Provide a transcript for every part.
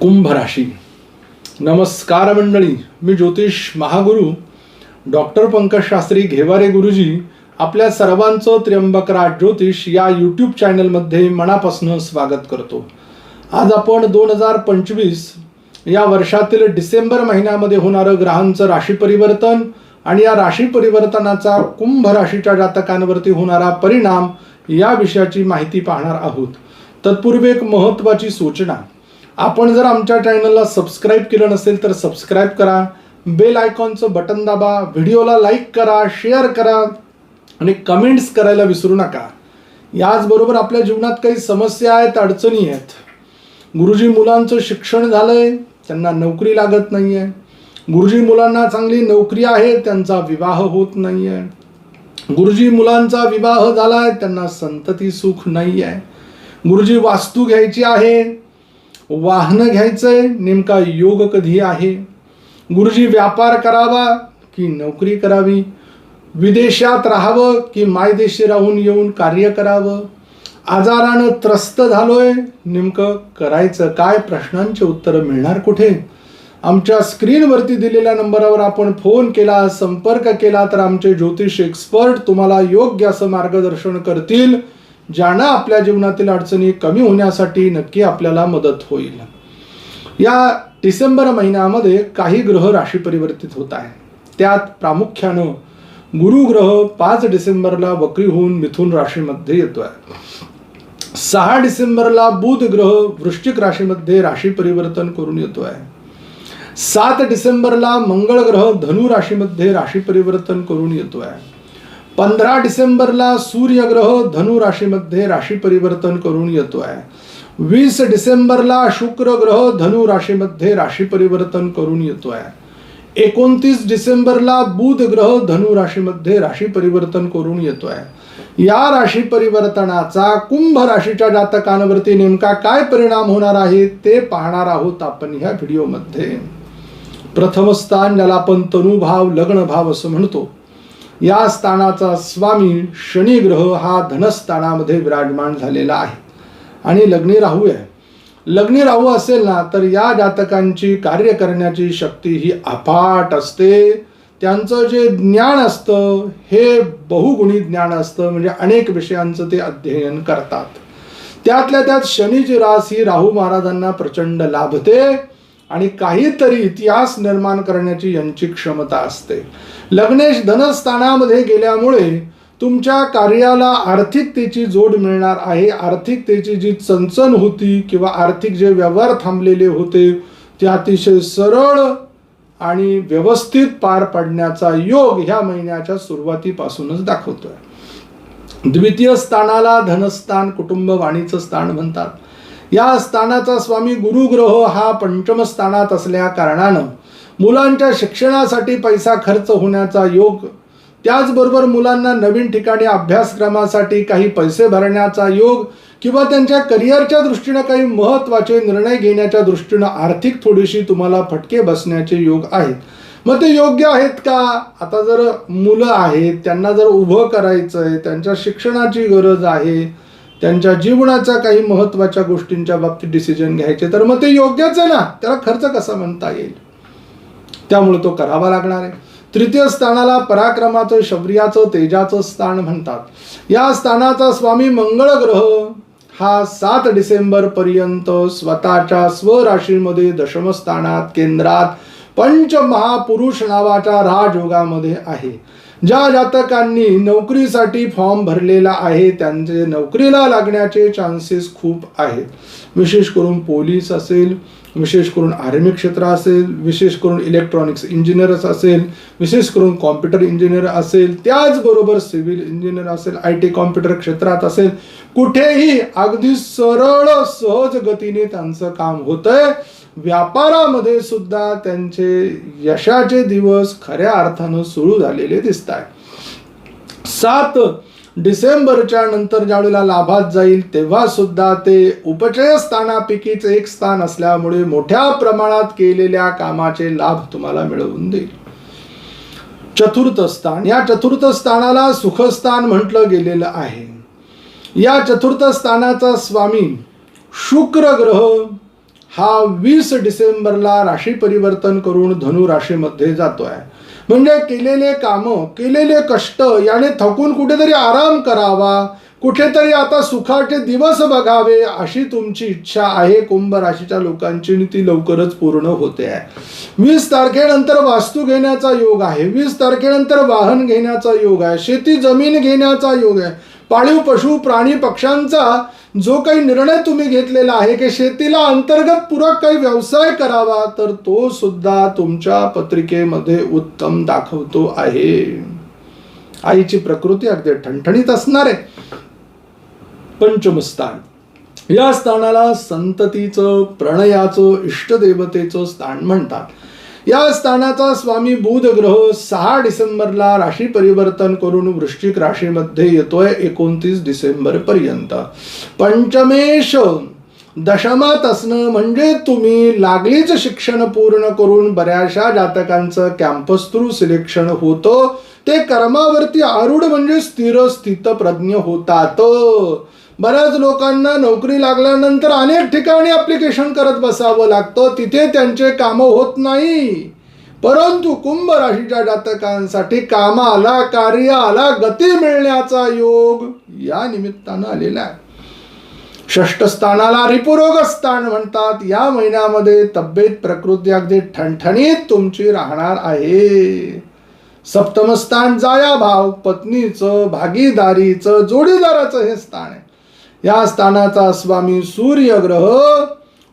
कुंभ राशी. नमस्कार मंडळी मी ज्योतिष महागुरु डॉक्टर पंकज शास्त्री घेवारे गुरुजी आपल्या सर्वांचं त्र्यंबकराज ज्योतिष या यूट्यूब चॅनलमध्ये मनापासून स्वागत करतो. आज आपण दोन हजार पंचवीस या वर्षातील डिसेंबर महिन्यामध्ये होणारं ग्रहांचं राशी परिवर्तन आणि या राशी परिवर्तनाचा कुंभ राशीच्या जातकांवरती होणारा परिणाम या विषयाची माहिती पाहणार आहोत. तत्पूर्वी एक महत्त्वाची सूचना. आपण जर आमच्या चॅनलला सबस्क्राईब केलं नसेल तर सबस्क्राईब करा बेल आयकॉनचं बटन दाबा व्हिडिओला लाईक करा शेअर करा आणि कमेंट्स करायला विसरू नका. याचबरोबर आपल्या जीवनात काही समस्या आहेत अडचणी आहेत. गुरुजी मुलांचं शिक्षण झालंय त्यांना नोकरी लागत नाही आहे गुरुजी मुलांना चांगली नोकरी आहे त्यांचा विवाह होत नाही आहे गुरुजी मुलांचा विवाह झालाय त्यांना संतती सुख नाही आहे गुरुजी वास्तू घ्यायची आहे वाहनं घ्यायचंय नेमका योग कधी आहे? गुरुजी व्यापार करावा की नोकरी करावी? विदेशात राहावं की मायदेशी राहून येऊन कार्य करावं? आजारानं त्रस्त झालोय नेमकं करायचं काय? प्रश्नांचे उत्तरं मिळणार कुठे? आमच्या स्क्रीनवरती दिलेल्या नंबरवर आपण फोन केला संपर्क केला तर आमचे ज्योतिष एक्सपर्ट तुम्हाला योग्य असं मार्गदर्शन करतील. ज्यानं आपल्या जीवनातील अडचणी कमी होण्यासाठी नक्की आपल्याला मदत होईल. या डिसेंबर महिन्यामध्ये काही ग्रह राशी परिवर्तित होत आहे. त्यात प्रामुख्यानं गुरु ग्रह पाच डिसेंबरला वक्री होऊन मिथुन राशीमध्ये येतो आहे सहा डिसेंबरला बुध ग्रह वृश्चिक राशीमध्ये राशी परिवर्तन करून येतो आहे सात डिसेंबरला मंगळ ग्रह धनु राशीमध्ये राशी परिवर्तन करून येतो आहे पंधरा डिसेंबरला सूर्यग्रह धनु राशीमध्ये राशी परिवर्तन करून येतो आहे वीस डिसेंबरला शुक्र ग्रह धनु राशीमध्ये राशी परिवर्तन करून येतो आहे एकोणतीस डिसेंबरला बुध ग्रह धनु राशीमध्ये राशी परिवर्तन करून येतो आहे या राशी परिवर्तनाचा कुंभ राशीच्या जातकांवरती नेमका काय परिणाम होणार आहे ते पाहणार आहोत आपण ह्या व्हिडिओमध्ये. प्रथम स्थान ज्याला आपण तनुभाव लग्न भाव असं म्हणतो. या स्थानाचा स्वामी शनी ग्रह हा धनस्थानामध्ये विराजमान झालेला आहे. आणि लग्नी राहू आहे लग्नी राहू असेल ना तर या जातकांची कार्य करण्याची शक्ती ही अफाट असते. त्यांचं जे ज्ञान असतं हे बहुगुणी ज्ञान असतं म्हणजे अनेक विषयांचं ते अध्ययन करतात. त्यातल्या त्यात शनीची रास ही राहू महाराजांना प्रचंड लाभते. आणि काहीतरी इतिहास निर्माण करण्याची यांची क्षमता असते. लग्नेश धनस्थानामध्ये गेल्यामुळे तुमच्या कार्याला आर्थिकतेची जोड मिळणार आहे. आर्थिकतेची जी चणचण होती किंवा आर्थिक जे व्यवहार थांबलेले होते ते अतिशय सरळ आणि व्यवस्थित पार पडण्याचा योग ह्या महिन्याच्या सुरुवातीपासूनच दाखवतोय. द्वितीय स्थानाला धनस्थान कुटुंब वाणीचं स्थान म्हणतात. या स्थानाचा स्वामी गुरुग्रह हा पंचम स्थानात असल्या कारणानं मुलांच्या शिक्षणासाठी पैसा खर्च होण्याचा योग त्याचबरोबर मुलांना नवीन ठिकाणी अभ्यासक्रमासाठी काही पैसे भरण्याचा योग किंवा त्यांच्या करिअरच्या दृष्टीनं काही महत्त्वाचे निर्णय घेण्याच्या दृष्टीनं आर्थिक थोडीशी तुम्हाला फटके बसण्याचे योग आहेत. मग ते योग्य आहेत का? आता जर मुलं आहेत त्यांना जर उभं करायचं आहे त्यांच्या शिक्षणाची गरज आहे त्यांच्या जीवनाच्या काही महत्त्वाच्या गोष्टींच्या बाबतीत डिसिजन घ्यायचे तर मग ते योग्यच आहे ना? त्याला खर्च कसा म्हणता येईल? त्यामुळे तो करावा लागणार आहे. तृतीय स्थानाला पराक्रमाचं शौर्याचं तेजाचं स्थान म्हणतात. या स्थानाचा स्वामी मंगळ ग्रह हा सात डिसेंबर पर्यंत स्वतःच्या स्वराशीमध्ये दशम स्थानात केंद्रात पंचमहापुरुष नावाच्या राजयोगामध्ये आहे. ज्या जातकांनी नोकरीसाठी फॉर्म भरलेला आहे त्यांचे नोकरीला लागण्याचे चान्सेस खूप आहेत. विशेष करून पोलीस असेल विशेष करून आर्मी क्षेत्र असेल विशेष करून इलेक्ट्रॉनिक्स इंजिनियर्स असेल विशेष करून कॉम्प्युटर इंजिनियर असेल त्याचबरोबर सिव्हिल इंजिनियर असेल आय टी कॉम्प्युटर क्षेत्रात असेल कुठेही अगदी सरळ सहज गतीने त्यांचं काम होतंय. व्यापारामध्ये सुद्धा त्यांचे यशाचे दिवस खऱ्या अर्थानं सुरू झालेले दिसत आहे सात डिसेंबरच्या नंतर ज्यावेळेला लाभात जाईल तेव्हा सुद्धा ते उपचय स्थानापैकीच एक स्थान असल्यामुळे मोठ्या प्रमाणात केलेल्या कामाचे लाभ तुम्हाला मिळवून देईल. चतुर्थ स्थान. या चतुर्थ स्थानाला सुखस्थान म्हटलं गेलेलं आहे. या चतुर्थ स्थानाचा स्वामी शुक्र ग्रह हा वीस डिसेंबरला राशी परिवर्तन करून धनु राशीमध्ये जातोय. म्हणजे केलेले कामं केलेले कष्ट याने थकून कुठेतरी आराम करावा कुठेतरी आता सुखाचे दिवस बघावे अशी तुमची इच्छा आहे. कुंभ राशीच्या लोकांची आणि ती लवकरच पूर्ण होते. आहे वीस तारखेनंतर वास्तू घेण्याचा योग आहे. वीस तारखेनंतर वाहन घेण्याचा योग आहे. शेती जमीन घेण्याचा योग आहे. पाळीव पशु प्राणी पक्ष्यांचा जो काही निर्णय तुम्ही घेतलेला आहे की शेतीला अंतर्गत पूरक काही व्यवसाय करावा तर तो सुद्धा तुमच्या पत्रिकेमध्ये उत्तम दाखवतो आहे. आईची प्रकृती अगदी ठणठणीत असणार आहे पंचमस्थान. या स्थानाला संततीचं प्रणयाचं इष्टदेवतेचं स्थान म्हणतात. या स्थानाचा स्वामी बुध ग्रह सहा डिसेंबरला राशी परिवर्तन करून वृश्चिक राशीमध्ये येतोय एकोणतीस डिसेंबर पर्यंत. पंचमेश दशमात असणं म्हणजे तुम्ही लागलीच शिक्षण पूर्ण करून बऱ्याचशा जातकांचं कॅम्पस थ्रू सिलेक्शन होतं. ते कर्मावरती आरूढ म्हणजे स्थिर स्थित प्रज्ञ होतात. बऱ्याच लोकांना नोकरी लागल्यानंतर अनेक ठिकाणी ॲप्लिकेशन करत बसावं लागतं. तिथे त्यांचे कामं होत नाही. परंतु कुंभ राशीच्या जातकांसाठी कामाला कार्याला गती मिळण्याचा योग या निमित्तानं आलेला आहे. षष्ठ स्थानाला रिपुरोग स्थान म्हणतात. या महिन्यामध्ये तब्येत प्रकृती अगदी ठणठणीत तुमची राहणार आहे. सप्तम स्थान जाया भाव पत्नीचं भागीदारीचं जोडीदाराचं हे स्थान आहे. या स्थानाचा स्वामी सूर्य ग्रह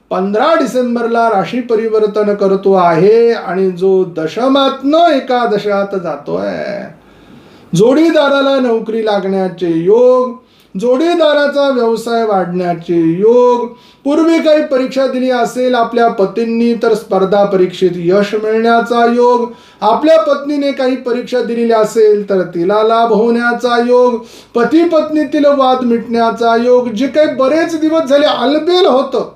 पंधरा डिसेंबरला राशी परिवर्तन करतो आहे आणि जो दशमातनं एकादशात जातोय. जोडीदाराला नोकरी लागण्याचे योग जोडीदाराचा व्यवसाय वाढण्याचे योग. पूर्वी काही परीक्षा दिली असेल आपल्या पतींनी तर स्पर्धा परीक्षेत यश मिळण्याचा योग. आपल्या पत्नीने काही परीक्षा दिलेली असेल तर तिला लाभ होण्याचा योग. पती पत्नीतील वाद मिटण्याचा योग. जे काही बरेच दिवस झाले अलबेल होतं.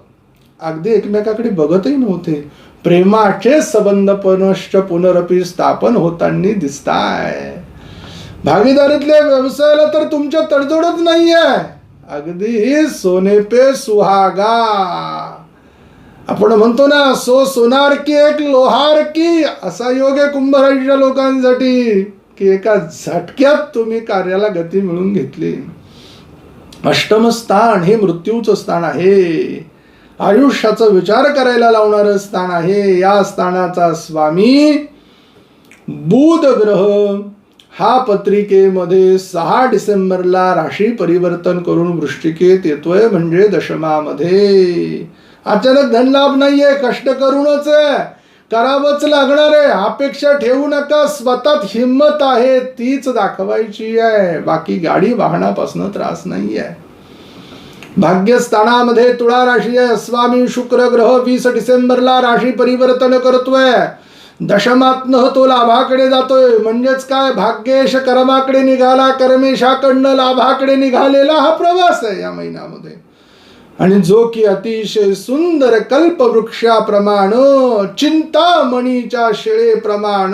अगदी एकमेकाकडे बघतही नव्हते. प्रेमाचे संबंध पुनश्च पुनरपी स्थापन होताना दिसताय. भागीदारीतल्या व्यवसायाला तर तुमच्या तडजोडच नाहीये. अगदी सोने पे सुहागा. आपण म्हणतो ना सो सोनार की एक लोहार की असा योग आहे कुंभराशीच्या लोकांसाठी की एका झटक्यात तुम्ही कार्याला गती मिळून घेतली. अष्टम स्थान हे मृत्यूचं स्थान आहे. आयुष्याचा विचार करायला लावणारं स्थान आहे. या स्थानाचा स्वामी बुध ग्रह हा पत्रिकेमध्ये सहा डिसेंबरला राशी परिवर्तन करून वृश्चिकेत येतोय म्हणजे दशमामध्ये. अचानक धनलाभ नाहीये कष्ट करूनच आहे. करावंच लागणार आहे. अपेक्षा ठेवू नका स्वतःत हिंमत आहे तीच दाखवायची आहे. बाकी गाडी वाहनापासून त्रास नाही आहे भाग्यस्थानामध्ये तुळा राशी आहे. स्वामी शुक्र ग्रह वीस डिसेंबरला राशी परिवर्तन करतोय. दशमातनं तो लाभाकडे जातोय. म्हणजेच काय? भाग्येश कर्माकडे निघाला कर्मेशाकडनं लाभाकडे निघालेला हा प्रवास आहे या महिन्यामध्ये. आणि जो की अतिशय सुंदर कल्पवृक्षाप्रमाण चिंतामणीच्या शिळेप्रमाण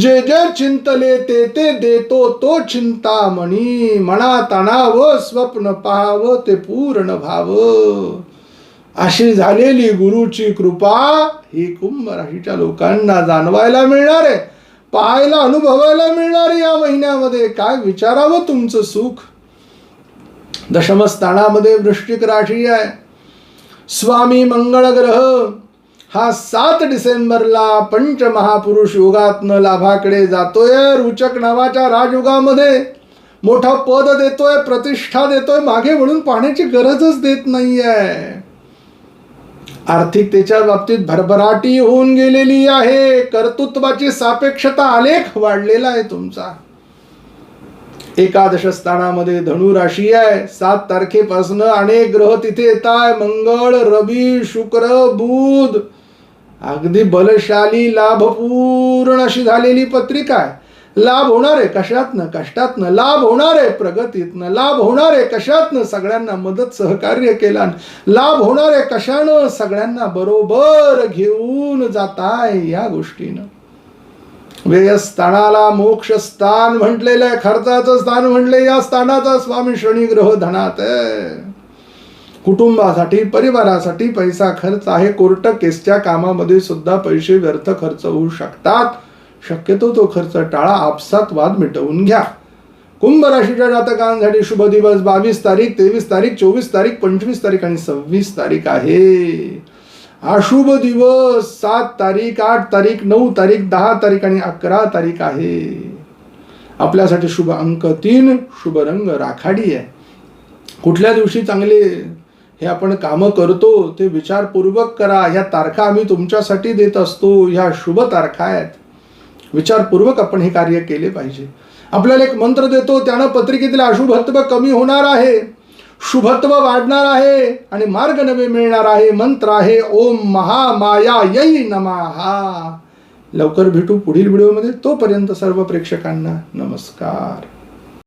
जे जे चिंतले ते ते देतो तो चिंतामणी मनात आणावं स्वप्न पाहावं ते पूर्ण व्हावं. अशी झालेली गुरुची कृपा ही कुंभ राशीच्या लोकांना जाणवायला मिळणार आहे पाहायला अनुभवायला मिळणार आहे या महिन्यामध्ये. काय विचारावं तुमचं सुख? दशमस्थानामध्ये वृश्चिक राशी आहे. स्वामी मंगळ ग्रह हा सात डिसेंबरला पंचमहापुरुष युगातनं लाभाकडे जातोय. रुचक नावाच्या राजयुगामध्ये मोठा पद देतोय प्रतिष्ठा देतोय मागे म्हणून पाहण्याची गरजच देत नाहीये. आर्थिकतेच्या बाबतीत भरभराटी होऊन गेलेली आहे. कर्तृत्वाची सापेक्षता आलेख वाढलेला आहे तुमचा. एकादश स्थानामध्ये धनु राशी आहे. सात तारखेपासून अनेक ग्रह तिथे येत आहे मंगळ रवी शुक्र बुध. अगदी बलशाली लाभपूर्ण अशी झालेली पत्रिका आहे. लाभ होणार आहे कशातनं? कष्टातनं? लाभ होणार आहे प्रगतीतनं. लाभ होणार आहे कशातनं? सगळ्यांना मदत सहकार्य केला लाभ होणार आहे कशानं? सगळ्यांना बरोबर घेऊन जाताय या गोष्टीनं. व्ययस्थानाला मोक्ष स्थान म्हटलेलं आहे. खर्चाचं स्थान म्हटले या स्थानाचा स्वामी शनी ग्रह धनात आहे. कुटुंबासाठी परिवारासाठी पैसा खर्च आहे. कोर्ट केसच्या कामामध्ये सुद्धा पैसे व्यर्थ खर्च होऊ शकतात. शक्यतो तो खर्च टाळा आपसात वाद मिटवून घ्या. कुंभ राशीच्या जातकांसाठी शुभ दिवस बावीस तारीख तेवीस तारीख चोवीस तारीख पंचवीस तारीख आणि सव्वीस तारीख आहे. अशुभ दिवस सात तारीख आठ तारीख नऊ तारीख दहा तारीख आणि अकरा तारीख आहे. आपल्यासाठी शुभ अंक तीन शुभ रंग राखाडी आहे. कुठल्या दिवशी चांगले हे आपण कामं करतो ते विचारपूर्वक करा. ह्या तारखा आम्ही तुमच्यासाठी देत असतो ह्या शुभ तारखा आहेत. विचारपूर्वक आपण हे कार्य केले पाहिजे. आपल्याला एक मंत्र देतो त्यानं पत्रिकेतील अशुभत्व कमी होणार आहे. शुभत्व वाढणार आहे आणि मार्ग नवे मिळणार आहे. मंत्र आहे ओम महामाया यै नमहा लवकर भेटू पुढील व्हिडिओमध्ये. तोपर्यंत सर्व प्रेक्षकांना नमस्कार.